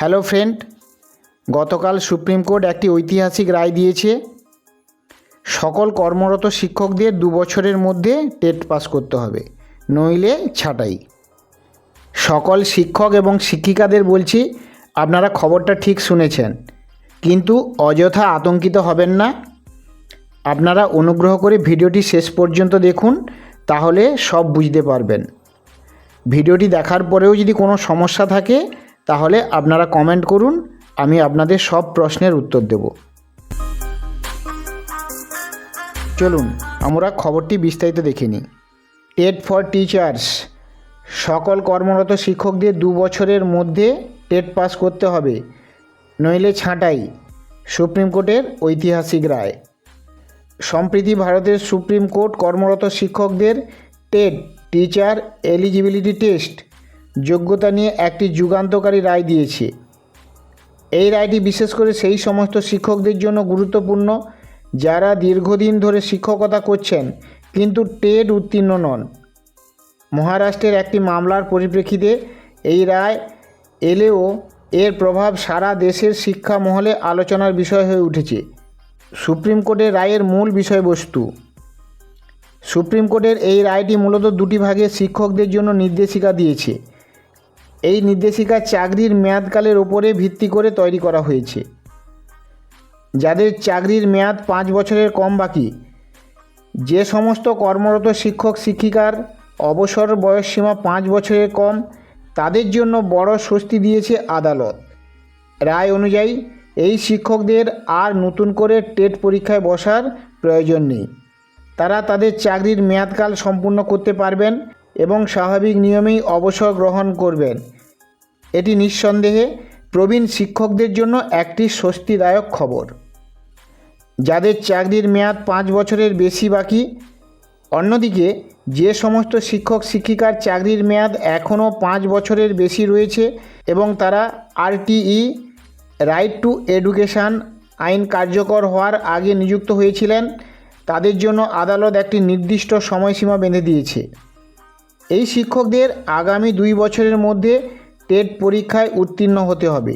Hello friend, গতকাল supreme court একটি ঐতিহাসিক রায় দিয়েছে। সকল কর্মরত শিক্ষকদের দু বছরের মধ্যে টেট পাস করতে হবে, নইলে ছাঁটাই। সকল শিক্ষক এবং শিক্ষিকাদের বলছি, আপনারা খবরটা ঠিক শুনেছেন, কিন্তু অযথা আতঙ্কিত হবেন না। আপনারা অনুগ্রহ করে ভিডিওটি শেষ পর্যন্ত দেখুন, তাহলে সব বুঝতে পারবেন। ভিডিওটি দেখার পরেও যদি কোনো সমস্যা থাকে তাহলে আপনারা কমেন্ট করুন, আমি আপনাদের সব প্রশ্নের উত্তর দেব। চলুন, আমরা খবরটি বিস্তারিত দেখে নিই। টেট ফর টিচার্স সকল কর্মরত শিক্ষকদের দু বছরের মধ্যে টেট পাস করতে হবে, নইলে ছাঁটাই সুপ্রিম কোর্টের ঐতিহাসিক রায়। সম্প্রতি ভারতের সুপ্রিম কোর্ট কর্মরত শিক্ষকদের টেট টিচার এলিজিবিলিটি টেস্ট যোগ্যতা নিয়ে একটি যুগান্তকারী রায় দিয়েছে। এই রায়টি বিশেষ করে সেই সমস্ত শিক্ষকদের জন্য গুরুত্বপূর্ণ যারা দীর্ঘদিন ধরে শিক্ষকতা করছেন, কিন্তু টেট উত্তীর্ণ নন। মহারাষ্ট্রের একটি মামলার পরিপ্রেক্ষিতে এই রায় এলেও এর প্রভাব সারা দেশের শিক্ষা মহলে আলোচনার বিষয় হয়ে উঠেছে। সুপ্রিম কোর্টের রায়ের মূল বিষয়বস্তু। সুপ্রিম কোর্টের এই রায়টি মূলত দুটি ভাগে শিক্ষকদের জন্য নির্দেশিকা দিয়েছে। এই নির্দেশিকা চাকরির মেয়াদকালের ওপরে ভিত্তি করে তৈরি করা হয়েছে। যাদের চাকরির মেয়াদ পাঁচ বছরের কম বাকি, যে সমস্ত কর্মরত শিক্ষক, শিক্ষিকার অবসর বয়সসীমা পাঁচ বছরের কম, তাদের জন্য বড় স্বস্তি দিয়েছে আদালত। রায় অনুযায়ী, এই শিক্ষকদের আর নতুন করে টেট পরীক্ষায় বসার প্রয়োজন নেই। তারা তাদের চাকরির মেয়াদকাল সম্পূর্ণ করতে পারবেন এবং স্বাভাবিক নিয়মেই অবসর গ্রহণ করবেন। এটি নিঃসন্দেহে প্রবীণ শিক্ষকদের জন্য একটি স্বস্তিদায়ক খবর। যাদের চাকরির মেয়াদ পাঁচ বছরের বেশি বাকি, অন্যদিকে যে সমস্ত শিক্ষক শিক্ষিকার চাকরির মেয়াদ এখনও পাঁচ বছরের বেশি রয়েছে এবং তারা আরটিই, রাইট টু এডুকেশান আইন কার্যকর হওয়ার আগে নিযুক্ত হয়েছিলেন, তাদের জন্য আদালত একটি নির্দিষ্ট সময়সীমা বেঁধে দিয়েছে। এই শিক্ষকদের আগামী দুই বছরের মধ্যে টেট পরীক্ষায় উত্তীর্ণ হতে হবে।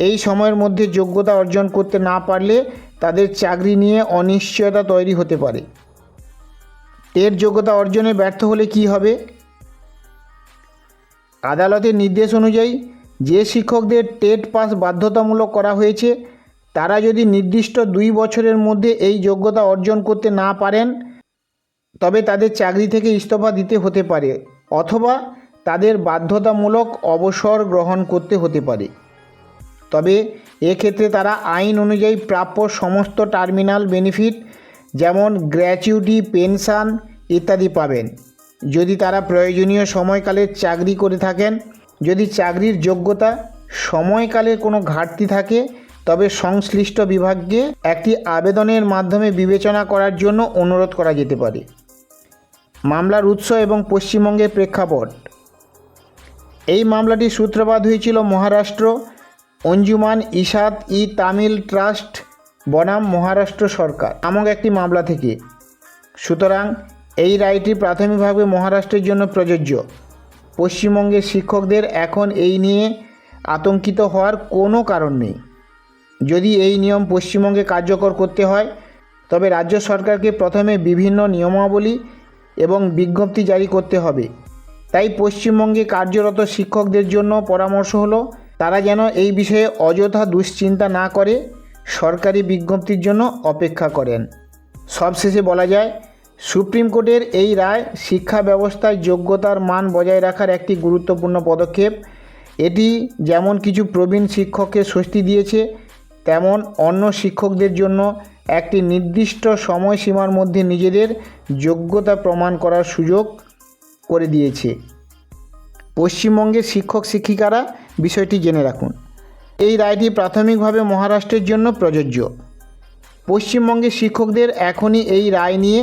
এই সময়ের মধ্যে যোগ্যতা অর্জন করতে না পারলে তাদের চাকরি নিয়ে অনিশ্চয়তা তৈরি হতে পারে। টেট যোগ্যতা অর্জনে ব্যর্থ হলে কি হবে? আদালতের নির্দেশ অনুযায়ী যে শিক্ষকদের টেট পাস বাধ্যতামূলক করা হয়েছে, তারা যদি নির্দিষ্ট দুই বছরের মধ্যে এই যোগ্যতা অর্জন করতে না পারেন তবে তাদের চাকরি থেকে ইস্তফা দিতে হতে পারে, অথবা তাদের বাধ্যতামূলক অবসর গ্রহণ করতে হতে পারে। তবে এক্ষেত্রে তারা আইন অনুযায়ী প্রাপ্য সমস্ত টার্মিনাল বেনিফিট, যেমন গ্র্যাচুইটি, পেনশন ইত্যাদি পাবেন। যদি তারা প্রয়োজনীয় সময়কালে চাকরি করে থাকেন, যদি চাকরির যোগ্যতা সময়কালের কোনো ঘাটতি থাকে, তবে সংশ্লিষ্ট বিভাগকে একটি আবেদনের মাধ্যমে বিবেচনা করার জন্য অনুরোধ করা যেতে পারে। মামলার উৎস এবং পশ্চিমবঙ্গের প্রেক্ষাপট। এই মামলাটি সূত্রপাত হয়েছিল মহারাষ্ট্র, অঞ্জুমান, ইসাদ ই তামিল ট্রাস্ট, বনাম, মহারাষ্ট্র সরকার নামক একটি মামলা থেকে। সুতরাং এই রায়টি প্রাথমিকভাবে মহারাষ্ট্রের জন্য প্রযোজ্য। পশ্চিমবঙ্গের শিক্ষকদের এখন এই নিয়ে আতঙ্কিত হওয়ার কোনো কারণ নেই। যদি এই নিয়ম পশ্চিমবঙ্গে কার্যকর করতে হয়, তবে রাজ্য সরকারকে প্রথমে বিভিন্ন নিয়মাবলী এবং বিজ্ঞপ্তি জারি করতে হবে। তাই পশ্চিমবঙ্গে কার্যরত শিক্ষকদের জন্য পরামর্শ হলো, তারা যেন এই বিষয়ে অযথা দুশ্চিন্তা না করে সরকারি বিজ্ঞপ্তির জন্য অপেক্ষা করেন। সবশেষে বলা যায়, সুপ্রিম কোর্টের এই রায় শিক্ষা ব্যবস্থায় যোগ্যতার মান বজায় রাখার একটি গুরুত্বপূর্ণ পদক্ষেপ। এটি যেমন কিছু প্রবীণ শিক্ষককে স্বস্তি দিয়েছে তেমন অন্য শিক্ষকদের জন্য একটি নির্দিষ্ট সময়সীমার মধ্যে নিজেদের যোগ্যতা প্রমাণ করার সুযোগ করে দিয়েছে। পশ্চিমবঙ্গের শিক্ষক শিক্ষিকারা বিষয়টি জেনে রাখুন। এই রায়টি প্রাথমিকভাবে মহারাষ্ট্রের জন্য প্রযোজ্য। পশ্চিমবঙ্গের শিক্ষকদের এখনই এই রায় নিয়ে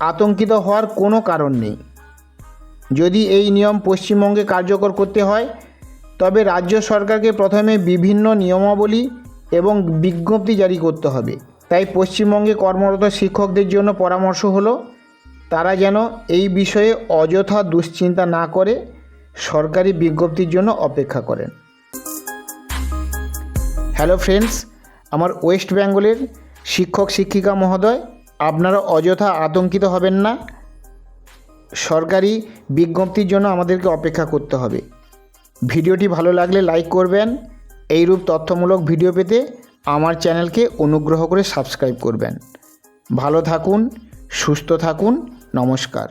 আতঙ্কিত হওয়ার কোনো কারণ নেই। যদি এই নিয়ম পশ্চিমবঙ্গে কার্যকর করতে হয়, তবে রাজ্য সরকারকে প্রথমে বিভিন্ন নিয়মাবলী এবং বিজ্ঞপ্তি জারি করতে হবে। তাই পশ্চিমবঙ্গে কর্মরত শিক্ষকদের জন্য পরামর্শ হলো, তারা যেন এই বিষয়ে অযথা দুশ্চিন্তা না করে সরকারি বিজ্ঞপ্তির জন্য অপেক্ষা করেন। হ্যালো ফ্রেন্ডস, আমার ওয়েস্ট বেঙ্গলের শিক্ষক শিক্ষিকা মহোদয়, আপনারা অযথা আতঙ্কিত হবেন না। সরকারি বিজ্ঞপ্তির জন্য আমাদেরকে অপেক্ষা করতে হবে। ভিডিওটি ভালো লাগলে লাইক করবেন এইরূপ তথ্যমূলক ভিডিও পেতে আমার চ্যানেলকে অনুগ্রহ করে সাবস্ক্রাইব করবেন। ভালো থাকুন, সুস্থ থাকুন, নমস্কার।